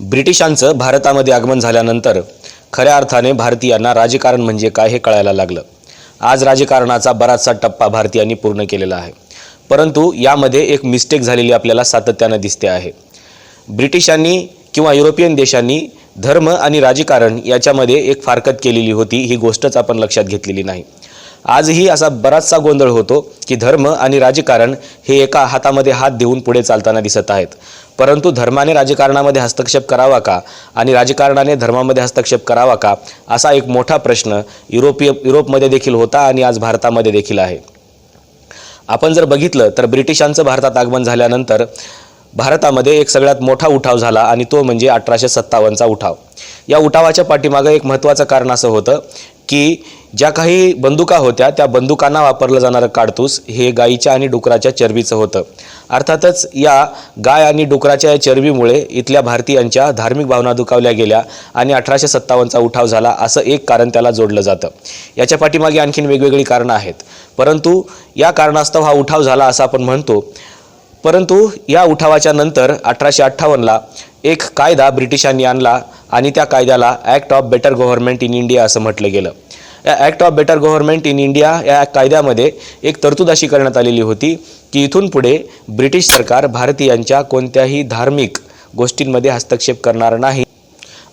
ब्रिटिशांचं भारतामध्ये आगमन झाल्यानंतर खऱ्या अर्थाने भारतीयांना राजकारण म्हणजे काय हे कळायला लागलं. आज राजकारणाचा बराचसा टप्पा भारतीयांनी पूर्ण केलेला आहे. परंतु यामध्ये एक मिस्टेक झालेली आपल्याला सातत्यानं दिसते आहे. ब्रिटिशांनी किंवा युरोपियन देशांनी धर्म आणि राजकारण याच्यामध्ये एक फारकत केलेली होती ही गोष्टच आपण लक्षात घेतलेली नाही. आजही असा बराचसा गोंधळ होतो की धर्म आणि राजकारण हे एका हातामध्ये हात देऊन पुढे चालताना दिसत आहेत. परंतु धर्माने राजकारणामध्ये हस्तक्षेप करावा का आणि राजकारणाने धर्मामध्ये हस्तक्षेप करावा का असा एक मोठा प्रश्न युरोपीय युरोपमध्ये देखील होता आणि आज भारतामध्ये देखील आहे. आपण जर बघितलं तर ब्रिटिशांचं भारतात आगमन झाल्यानंतर भारतामध्ये एक सगळ्यात मोठा उठाव झाला आणि तो म्हणजे अठराशे सत्तावन्नचा उठाव. या उठावाच्या पाठीमागं एक महत्त्वाचं कारण असं होतं की ज्या काही बंदुका होत्या त्या बंदुकांना वापरलं जाणारं काडतूस हे गाईच्या आणि डुकराच्या चरबीचं होतं. अर्थातच या गाय आणि डुकराच्या या चरबीमुळे इथल्या भारतीयांच्या धार्मिक भावना दुखावल्या गेल्या आणि अठराशे सत्तावन्नचा उठाव झाला असं एक कारण त्याला जोडलं जातं. याच्या पाठीमागे आणखीन वेगवेगळी कारणं आहेत. परंतु या कारणास्तव हा उठाव झाला असं आपण म्हणतो. परंतु या उठावाच्या नंतर अठराशे अठ्ठावन्नला एक कायदा ब्रिटिशांनी आणला आणि त्या कायद्याला act of better government in India असं म्हटलं गेलं. या act of better government in India या कायद्यामध्ये एक तरतूद अशी करण्यात आलेली होती की इथून पुढे ब्रिटिश सरकार भारतीयांच्या कोणत्याही धार्मिक गोष्टींमध्ये हस्तक्षेप करणार नाही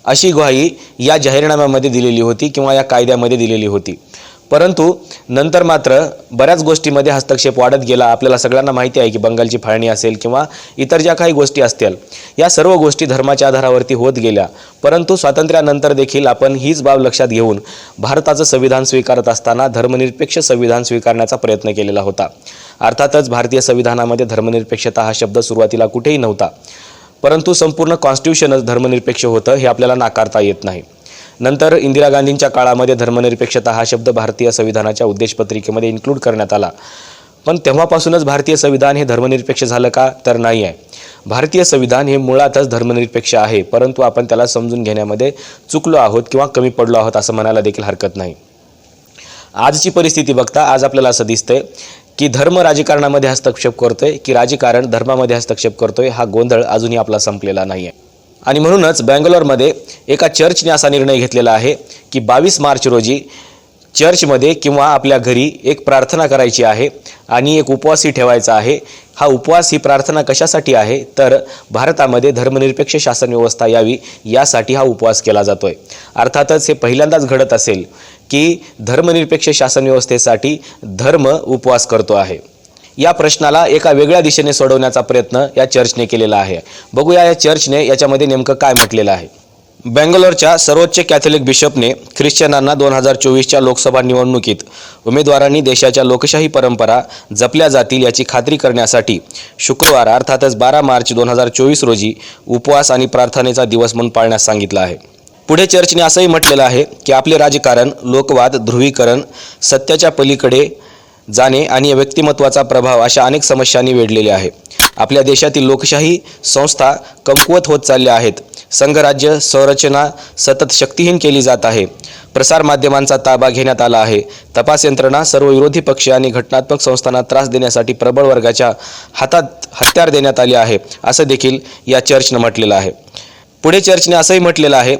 अशी ग्वाही या जाहीरनाम्यामध्ये दिलेली होती किंवा या कायद्यामध्ये दिलेली होती. परंतु नंतर मात्र बऱ्याच गोष्टीमध्ये हस्तक्षेप वाढत गेला. आपल्याला सगळ्यांना माहिती आहे की बंगालची फाळणी असेल किंवा इतर ज्या काही गोष्टी असतील या सर्व गोष्टी धर्माच्या आधारावरती होत गेल्या. परंतु स्वातंत्र्यानंतर देखील आपण हीच बाब लक्षात घेऊन भारताचं संविधान स्वीकारत असताना धर्मनिरपेक्ष संविधान स्वीकारण्याचा प्रयत्न केलेला होता. अर्थातच भारतीय संविधानामध्ये धर्मनिरपेक्षता हा शब्द सुरुवातीला कुठेही नव्हता. परंतु संपूर्ण कॉन्स्टिट्यूशनच धर्मनिरपेक्ष होतं हे आपल्याला नाकारता येत नाही. नंतर इंदिरा गांधींच्या काळामध्ये धर्मनिरपेक्षता हा शब्द भारतीय संविधानाच्या उद्देशपत्रिकेमध्ये इन्क्लूड करण्यात आला. पण तेव्हापासूनच भारतीय संविधान हे धर्मनिरपेक्ष झालं का तर नाही आहे. भारतीय संविधान हे मुळातच धर्मनिरपेक्ष आहे परंतु आपण त्याला समजून घेण्यामध्ये चुकलो आहोत किंवा कमी पडलो आहोत असं म्हणायला देखील हरकत नाही. आजची परिस्थिती बघता आज आपल्याला असं दिसतंय की धर्म राजकारणामध्ये हस्तक्षेप करतोय की राजकारण धर्मामध्ये हस्तक्षेप करतोय हा गोंधळ अजूनही आपला संपलेला नाही आहे आणि म्हणूनच बँगलोरमध्ये एका चर्चने असा निर्णय घेतलेला आहे की बावीस मार्च रोजी चर्चमध्ये किंवा आपल्या घरी एक प्रार्थना करायची आहे आणि एक उपवासही ठेवायचा आहे. हा उपवास ही प्रार्थना कशासाठी आहे? तर भारतामध्ये धर्मनिरपेक्ष शासन व्यवस्था यावी यासाठी हा उपवास केला जातो आहे अर्थातच हे पहिल्यांदाच घडत असेल की धर्मनिरपेक्ष शासन व्यवस्थेसाठी धर्म उपवास करतो आहे. या प्रश्नाला एका वेगळ्या दिशेने सोडवण्याचा प्रयत्न या चर्चने केलेला आहे. बघूया या चर्चने याच्यामध्ये नेमकं काय म्हटलेलं आहे. बेंगलोरच्या सर्वोच्च कॅथोलिक बिशपने ख्रिश्चनांना दोन हजार चोवीसच्या लोकसभा निवडणुकीत उमेदवारांनी देशाच्या लोकशाही परंपरा जपल्या जातील याची खात्री करण्यासाठी शुक्रवार अर्थातच बारा मार्च दोन हजार चोवीस रोजी उपवास आणि प्रार्थनेचा दिवस म्हणून पाळण्यास सांगितलं आहे. पुढे चर्चने असंही म्हटलेलं आहे की आपले राजकारण लोकवाद ध्रुवीकरण सत्याच्या पलीकडे जाणे आणि व्यक्तिमत्वाचा प्रभाव अशा अनेक समस्यांनी वेढलेले आहे. आपल्या देशातील लोकशाही संस्था कमकुवत होत चालल्या आहेत. संघराज्य संरचना सतत शक्तिहीन केली जात आहे. प्रसारमाध्यमांचा ताबा घेण्यात आला आहे. तपास यंत्रणा सर्व विरोधी पक्ष आणि घटनात्मक संस्थांना त्रास देण्यासाठी प्रबळ वर्गाच्या हातात हत्यार देण्यात आले आहे असं देखील या चर्चनं म्हटलेलं आहे. पुढे चर्चने असंही म्हटलेलं आहे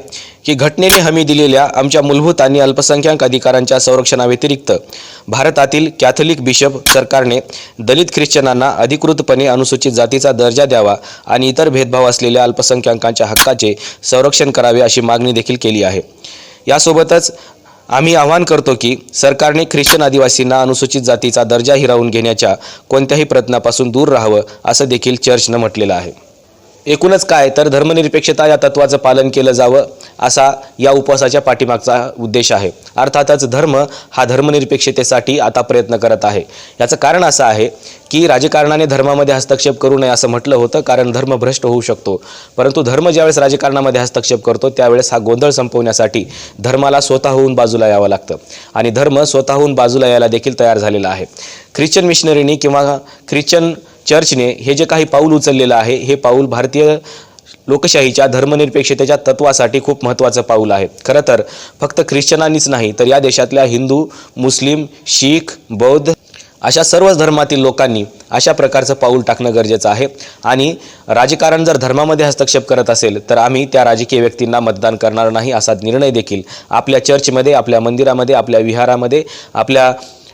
की घटनेने हमी दिलेल्या आमच्या मूलभूत आणि अल्पसंख्याक अधिकारांच्या संरक्षणाव्यतिरिक्त भारतातील कॅथलिक बिशप सरकारने दलित ख्रिश्चनांना अधिकृतपणे अनुसूचित जातीचा दर्जा द्यावा आणि इतर भेदभाव असलेल्या अल्पसंख्याकांच्या हक्काचे संरक्षण करावे अशी मागणी देखील केली आहे. यासोबतच आम्ही आवाहन करतो की सरकारने ख्रिश्चन आदिवासींना अनुसूचित जातीचा दर्जा हिरावून घेण्याच्या कोणत्याही प्रयत्नापासून दूर राहावं असं देखील चर्चनं म्हटलेलं आहे. एकूणच काय? तर धर्मनिरपेक्षता या तत्वाचं पालन केलं जावं असा या उपवासाच्या पाठीमागचा उद्देश आहे. अर्थातच धर्म हा धर्मनिरपेक्षतेसाठी आता प्रयत्न करत आहे. याचं कारण असं आहे की राजकारणाने धर्मामध्ये हस्तक्षेप करू नये असं म्हटलं होतं कारण धर्म भ्रष्ट होऊ शकतो. परंतु धर्म ज्यावेळेस राजकारणामध्ये हस्तक्षेप करतो त्यावेळेस हा गोंधळ संपवण्यासाठी धर्माला स्वतःहून बाजूला यावं लागतं. आणि धर्म स्वतःहून बाजूला यायला देखील तयार झालेला आहे. ख्रिश्चन मिशनरीनी किंवा ख्रिश्चन चर्चने हे जे काही पाऊल उचललेलं आहे हे पाऊल भारतीय लोकशाहीच्या धर्मनिरपेक्षतेच्या तत्वासाठी खूप महत्त्वाचं पाऊल आहे. खरं तर फक्त ख्रिश्चनांनीच नाही तर या देशातल्या हिंदू मुस्लिम शीख बौद्ध अशा सर्वच धर्मातील लोकांनी अशा प्रकारचं पाऊल टाकणं गरजेचं आहे. आणि राजकारण जर धर्मामध्ये हस्तक्षेप करत असेल तर आम्ही त्या राजकीय व्यक्तींना मतदान करणार नाही असा निर्णय देखील आपल्या चर्चमध्ये आपल्या मंदिरामध्ये आपल्या विहारामध्ये आपल्या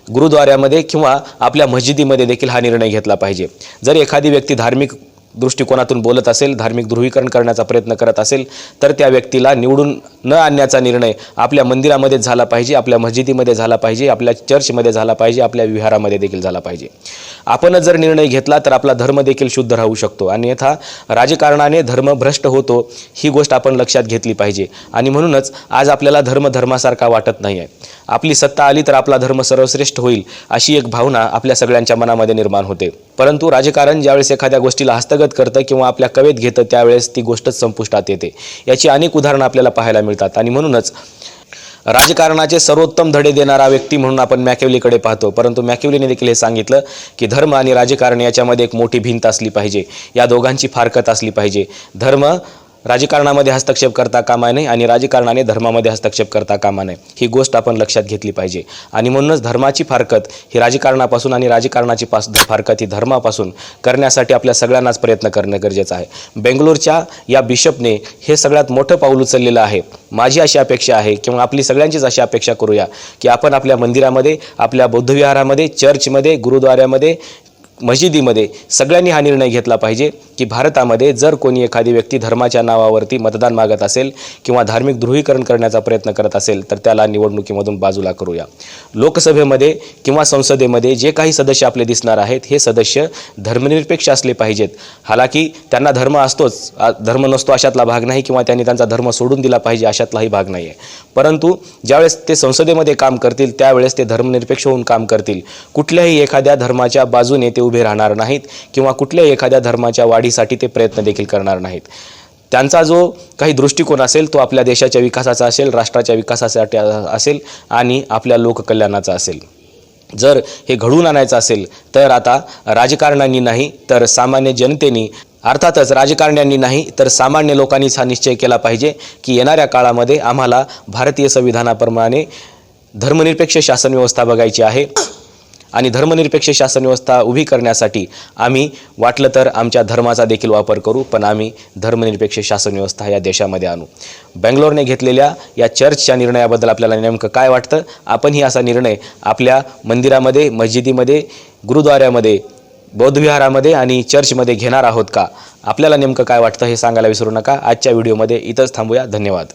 गुरुद्वाऱ्यामध्ये किंवा आपल्या मस्जिदीमध्ये देखील हा निर्णय घेतला पाहिजे. जर एखादी व्यक्ती धार्मिक दृष्टिकोनातून बोलत असेल धार्मिक ध्रुवीकरण करण्याचा प्रयत्न करत असेल तर त्या व्यक्तीला निवडून न आणण्याचा निर्णय आपल्या मंदिरामध्येच झाला पाहिजे आपल्या मस्जिदीमध्ये झाला पाहिजे आपल्या चर्चमध्ये झाला पाहिजे आपल्या विहारामध्ये देखील झाला पाहिजे. आपणच जर निर्णय घेतला तर आपला धर्म देखील शुद्ध राहू शकतो. अन्यथा राजकारणाने धर्म भ्रष्ट होतो ही गोष्ट आपण लक्षात घेतली पाहिजे. आणि म्हणूनच आज आपल्याला धर्म धर्मासारखा वाटत नाही आहे आपली सत्ता आली तर आपला धर्म सर्वश्रेष्ठ होईल अशी एक भावना आपल्या सगळ्यांच्या मनामध्ये निर्माण होते. परंतु राजकारण ज्यावेळेस एखाद्या गोष्टीला हस्तगत करतं किंवा आपल्या कवेत घेतं त्यावेळेस ती गोष्टच संपुष्टात येते. याची अनेक उदाहरणं आपल्याला पाहायला मिळतात. आणि म्हणूनच राजकारणाचे सर्वोत्तम धडे देणारा व्यक्ती म्हणून आपण मॅकेवलीकडे पाहतो. परंतु मॅकेवलीने देखील हे सांगितलं की धर्म आणि राजकारण याच्यामध्ये एक मोठी भिंत असली पाहिजे. या दोघांची फारकत असली पाहिजे. धर्म राजकारणामध्ये हस्तक्षेप करता कामा नये आणि राजकारणाने धर्मामध्ये हस्तक्षेप करता कामा नये. ही गोष्ट आपण लक्षात घेतली पाहिजे. आणि म्हणूनच धर्माची फारकत ही राजकारणापासून आणि राजकारणाची पास फारकत ही धर्मापासून करण्यासाठी आपल्या सगळ्यांनाच प्रयत्न करणं गरजेचं आहे. बेंगलोरच्या या बिशपने हे सगळ्यात मोठं पाऊल उचललेलं आहे. माझी अशी अपेक्षा आहे किंवा आपली सगळ्यांचीच अशी अपेक्षा करूया की आपण आपल्या मंदिरामध्ये आपल्या बौद्धविहारामध्ये चर्चमध्ये गुरुद्वाऱ्यामध्ये मशिदीमध्ये सगळ्यांनी हा निर्णय घेतला पाहिजे. की भारतामध्ये जर कोणी एखादी व्यक्ती धर्माच्या नावावरती मतदान मागत असेल किंवा धार्मिक ध्रुवीकरण करण्याचा प्रयत्न करत असेल तर त्याला निवडणुकीमधून बाजूला करूया. लोकसभेमध्ये किंवा संसदेमध्ये जे काही सदस्य आपले दिसणार आहेत हे सदस्य धर्मनिरपेक्ष असले पाहिजेत. हालाकी त्यांना धर्म असतोच धर्म नसतो अशातला भाग नाही किंवा त्यांनी त्यांचा धर्म सोडून दिला पाहिजे अशातलाही भाग नाही आहे परंतु ज्यावेळेस ते संसदेमध्ये काम करतील त्यावेळेस ते धर्मनिरपेक्ष होऊन काम करतील. कुठल्याही एखाद्या धर्माच्या बाजूने ते उभे राहणार नाहीत किंवा कुठल्याही एखाद्या धर्माच्या वाढीसाठी ते प्रयत्न देखील करणार नाहीत. त्यांचा जो काही दृष्टिकोन असेल तो आपल्या देशाच्या विकासाचा असेल राष्ट्राच्या विकासासाठी असेल आणि आपल्या लोककल्याणाचा असेल. जर हे घडवून आणायचं असेल तर आता राजकारण्यांनी नाही तर सामान्य जनतेनी अर्थातच राजकारण्यांनी नाही तर सामान्य लोकांनीच हा निश्चय केला पाहिजे की येणाऱ्या काळामध्ये आम्हाला भारतीय संविधानाप्रमाणे धर्मनिरपेक्ष शासन व्यवस्था बघायची आहे. आणि धर्मनिरपेक्ष शासन व्यवस्था उभी करण्यासाठी आम्ही वाटलं तर आमच्या धर्माचा देखील वापर करू पण आम्ही धर्मनिरपेक्ष शासन व्यवस्था या देशामध्ये आणू. बेंगलोरने घेतलेल्या या चर्चच्या निर्णयाबद्दल आपल्याला नेमकं काय वाटतं? आपणही असा निर्णय आपल्या मंदिरामध्ये मस्जिदीमध्ये गुरुद्वाऱ्यामध्ये बौद्धविहारामध्ये आणि चर्चमध्ये घेणार आहोत का? आपल्याला नेमकं काय वाटतं हे सांगायला विसरू नका. आजच्या व्हिडिओमध्ये इथंच थांबूया. धन्यवाद.